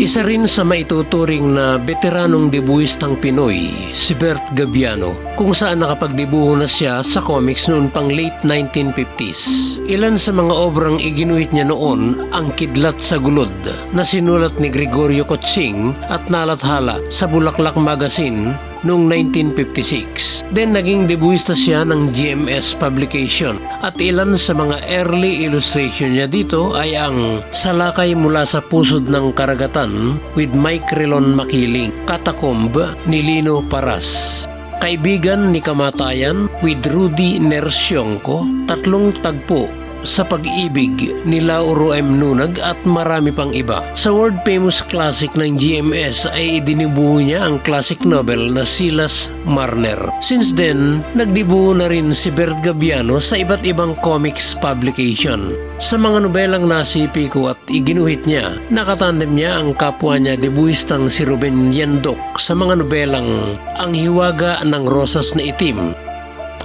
Isa rin sa maituturing na veteranong debuistang Pinoy, si Bert Gabiano, kung saan nakapagdibuho na siya sa comics noon pang late 1950s. Ilan sa mga obrang iginuhit niya noon ang Kidlat sa Gulod na sinulat ni Gregorio Cotsing at nalathala sa Bulaklak Magazine noong 1956. Then naging debuista siya ng GMS publication at ilan sa mga early illustration niya dito ay ang Salakay mula sa pusod ng karagatan with Mike Relon Makiling, Catacomb ni Lino Paras. Kaibigan ni Kamatayan with Rudy Nersyongko, tatlong tagpo sa pag-ibig ni Lauro M. Nunag at marami pang iba. Sa world famous classic ng GMS ay idinibuho niya ang classic novel na Silas Marner. Since then, nagdibuho na rin si Bert Gabiano sa iba't ibang comics publication. Sa mga nobelang nasipi ko at iginuhit niya, nakatandem niya ang kapwa niya debuistang si Ruben Yandok sa mga nobelang Ang Hiwaga ng Rosas na Itim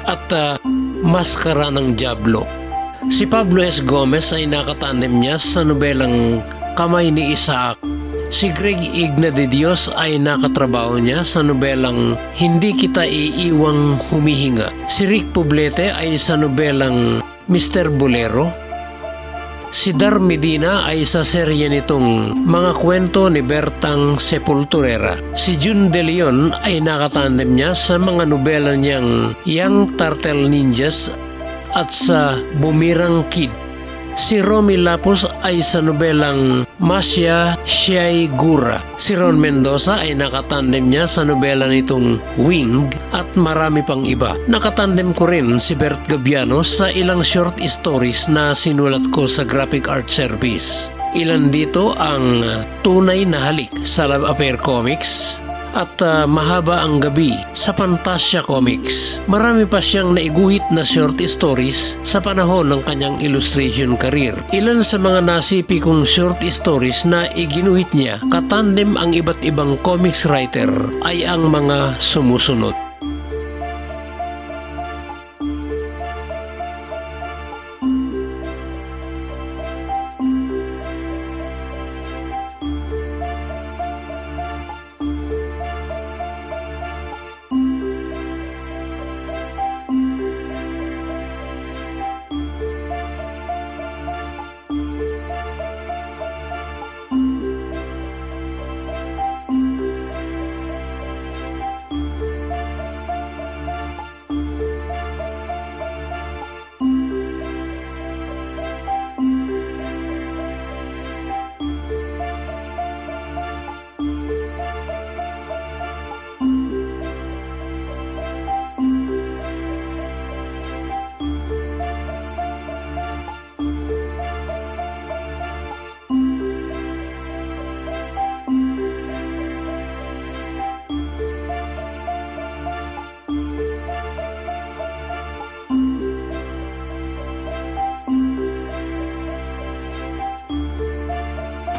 at ah, Maskara ng Diablo. Si Pablo S. Gomez ay nakatandem niya sa nobelang Kamay ni Isaac. Si Greg Igna de Dios ay nakatrabaho niya sa nobelang Hindi Kita Iiwang Humihinga. Si Rick Poblete ay sa nobelang Mr. Bolero. Si Dar Medina ay sa serye nitong Mga Kwento ni Bertang Sepulturera. Si June De Leon ay nakatandem niya sa mga nobela niyang Young Turtle Ninjas at sa Bumirang Kid. Si Romy Lapus ay sa nobelang Masya Siyay Gura. Si Ron Mendoza ay nakatandem niya sa nobela nitong Wing at marami pang iba. Nakatandem ko rin si Bert Gabiano sa ilang short stories na sinulat ko sa Graphic Art Service. Ilan dito ang tunay na halik sa Love Affair Comics, at ah, mahaba ang gabi sa Fantasia Comics. Marami pa siyang naiguhit na short stories sa panahon ng kanyang illustration career. Ilan sa mga nasipi kong short stories na iginuhit niya katandem ang iba't ibang comics writer ay ang mga sumusunod.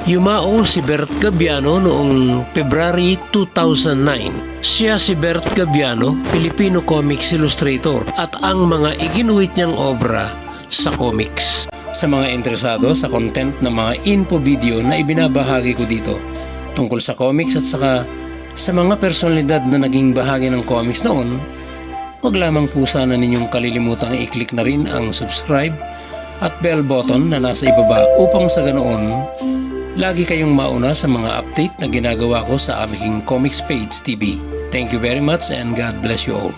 Yumao si Bert Gabiano noong February 2009. Siya si Bert Gabiano, Filipino comics illustrator at ang mga iginuhit niyang obra sa comics. Sa mga interesado sa content ng mga info video na ibinabahagi ko dito tungkol sa comics at saka sa mga personalidad na naging bahagi ng comics noon, huwag lamang po sana ninyong kalilimutang i-click na rin ang subscribe at bell button na nasa ibaba upang sa ganoon lagi kayong mauna sa mga update na ginagawa ko sa aming Comics Page TV. Thank you very much and God bless you all.